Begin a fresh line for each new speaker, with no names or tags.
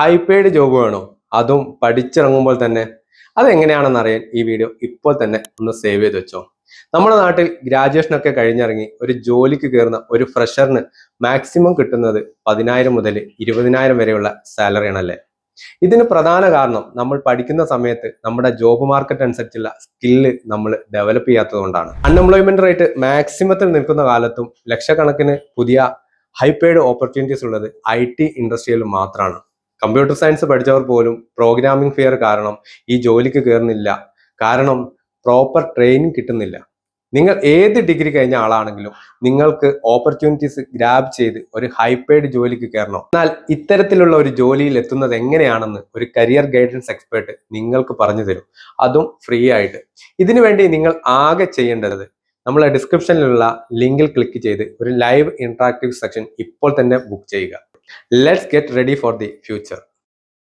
High paid job വേണോ? അതും പഠിച്ചിറങ്ങുമ്പോൾ തന്നെ. അതെങ്ങനെയാണെന്ന് അറിയാൻ ഈ വീഡിയോ ഇപ്പോൾ തന്നെ ഒന്ന് സേവ് ചെയ്ത് വെച്ചോ. നമ്മുടെ നാട്ടിൽ ഗ്രാജുവേഷൻ ഒക്കെ കഴിഞ്ഞിറങ്ങി ഒരു ജോലിക്ക് കയറുന്ന ഒരു ഫ്രഷറിന് മാക്സിമം കിട്ടുന്നത് പതിനായിരം മുതൽ ഇരുപതിനായിരം വരെയുള്ള സാലറിയാണല്ലേ ഇതിന് പ്രധാന കാരണം നമ്മൾ പഠിക്കുന്ന സമയത്ത് നമ്മുടെ ജോബ് മാർക്കറ്റ് അനുസരിച്ചുള്ള സ്കില്ല് നമ്മൾ ഡെവലപ്പ് ചെയ്യാത്തതുകൊണ്ടാണ് അൺഎംപ്ലോയ്മെന്റ് റേറ്റ് മാക്സിമത്തിൽ നിൽക്കുന്ന കാലത്തും ലക്ഷക്കണക്കിന് പുതിയ ഹൈപേഡ് ഓപ്പർച്യൂണിറ്റീസ് ഉള്ളത് ഐ ടി ഇൻഡസ്ട്രിയിൽ മാത്രമാണ് കമ്പ്യൂട്ടർ സയൻസ് പഠിച്ചവർ പോലും പ്രോഗ്രാമിംഗ് ഫിയർ കാരണം ഈ ജോലിക്ക് കയറുന്നില്ല കാരണം പ്രോപ്പർ ട്രെയിനിങ് കിട്ടുന്നില്ല. നിങ്ങൾ ഏത് ഡിഗ്രി കഴിഞ്ഞ ആളാണെങ്കിലും നിങ്ങൾക്ക് ഓപ്പർച്യൂണിറ്റീസ് ഗ്രാബ് ചെയ്ത് ഒരു ഹൈപെയ്ഡ് ജോലിക്ക് കയറണം എന്നാൽ ഇത്തരത്തിലുള്ള ഒരു ജോലിയിൽ എത്തുന്നത് എങ്ങനെയാണെന്ന് ഒരു കരിയർ ഗൈഡൻസ് എക്സ്പേർട്ട് നിങ്ങൾക്ക് പറഞ്ഞു തരും. അതും ഫ്രീ ആയിട്ട്. ഇതിനു വേണ്ടി നിങ്ങൾ ആകെ ചെയ്യേണ്ടത് നമ്മളെ ഡിസ്ക്രിപ്ഷനിലുള്ള ലിങ്കിൽ ക്ലിക്ക് ചെയ്ത് ഒരു ലൈവ് ഇൻട്രാക്റ്റീവ് സെക്ഷൻ ഇപ്പോൾ തന്നെ ബുക്ക് ചെയ്യുക. Let's get ready for the future.